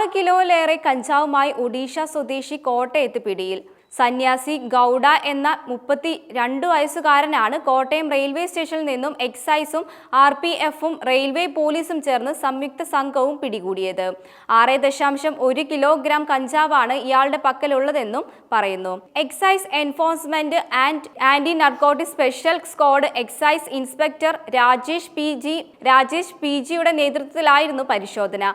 ആറ് കിലോയിലേറെ കഞ്ചാവുമായി ഒഡീഷ സ്വദേശി കോട്ടയത്ത് പിടിയിൽ. സന്യാസി ഗൗഡ എന്ന മുപ്പത്തി രണ്ട് വയസ്സുകാരനാണ് കോട്ടയം റെയിൽവേ സ്റ്റേഷനിൽ നിന്നും എക്സൈസും ആർ പി എഫും റെയിൽവേ പോലീസും ചേർന്ന് സംയുക്ത സംഘവും പിടികൂടിയത്. ആറ് ദശാംശം ഒരു കിലോഗ്രാം കഞ്ചാവാണ് ഇയാളുടെ പക്കലുള്ളതെന്നും പറയുന്നു. Excise enforcement and anti narcotic special squad excise inspector Rajesh P G Rajesh P ജിയുടെ നേതൃത്വത്തിലായിരുന്നു പരിശോധന.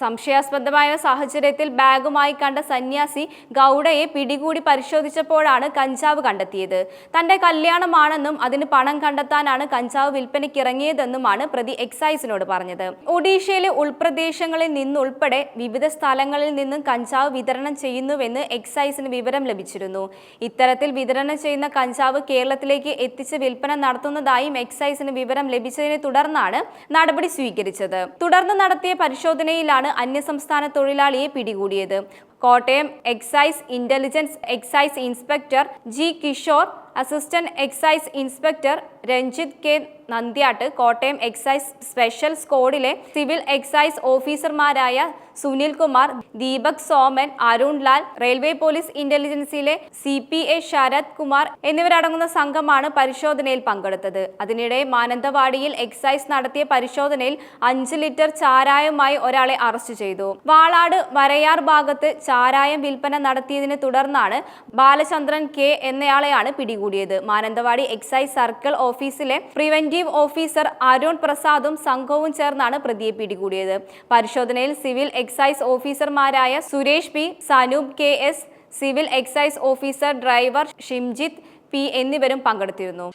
സംശയാസ്പദമായ സാഹചര്യത്തിൽ ബാഗുമായി കണ്ട സന്യാസി ഗൗഡയെ പിടികൂടി പരിശോധിച്ചപ്പോഴാണ് കഞ്ചാവ് കണ്ടെത്തിയത്. തന്റെ കല്യാണമാണെന്നും അതിന് പണം കണ്ടെത്താനാണ് കഞ്ചാവ് വിൽപ്പനയ്ക്ക് ഇറങ്ങിയതെന്നുമാണ് പ്രതി എക്സൈസിനോട് പറഞ്ഞത്. ഒഡീഷയിലെ ഉൾപ്രദേശങ്ങളിൽ നിന്നുൾപ്പെടെ വിവിധ സ്ഥലങ്ങളിൽ നിന്നും കഞ്ചാവ് വിതരണം ചെയ്യുന്നുവെന്ന് എക്സൈസിന് വിവരം ലഭിച്ചിരുന്നു. ഇത്തരത്തിൽ വിതരണം ചെയ്യുന്ന കഞ്ചാവ് കേരളത്തിലേക്ക് എത്തിച്ച് വിൽപ്പന നടത്തുന്നതായും എക്സൈസിന് വിവരം ലഭിച്ചതിനെ തുടർന്നാണ് നടപടി സ്വീകരിച്ചത്. തുടർന്ന് നടത്തിയ പരിശോധനയിലാണ് അന്യസംസ്ഥാന തൊഴിലാളിയെ പിടികൂടിയത്. Kottayam excise intelligence excise inspector G Kishore assistant excise inspector Ranjith K Nandyatt Kottayam excise special സ്ക്വാഡിലെ civil excise ഓഫീസർമാരായ Sunil Kumar Deepak Soman Arun Lal railway police ഇന്റലിജൻസിലെ C P A Sharath Kumar എന്നിവരടങ്ങുന്ന സംഘമാണ് പരിശോധനയിൽ പങ്കെടുത്തത്. അതിനിടെ മാനന്തവാടിയിൽ എക്സൈസ് നടത്തിയ പരിശോധനയിൽ അഞ്ച് ലിറ്റർ ചാരായവുമായി ഒരാളെ അറസ്റ്റ് ചെയ്തു. വാളാട് വരയാർ ഭാഗത്ത് ചാരായം വിൽപ്പന നടത്തിയതിനെ തുടർന്നാണ് ബാലചന്ദ്രൻ കെ എന്നയാളെയാണ് പിടികൂടിയത്. മാനന്തവാടി എക്സൈസ് സർക്കിൾ ഓഫീസിലെ പ്രിവെന്റീവ് ഓഫീസർ അരുൺ പ്രസാദും സംഘവും ചേർന്നാണ് പ്രതിയെ പിടികൂടിയത്. പരിശോധനയിൽ സിവിൽ എക്സൈസ് ഓഫീസർമാരായ Suresh P Sanoop K S civil excise officer driver Shimjith P എന്നിവരും പങ്കെടുത്തിരുന്നു.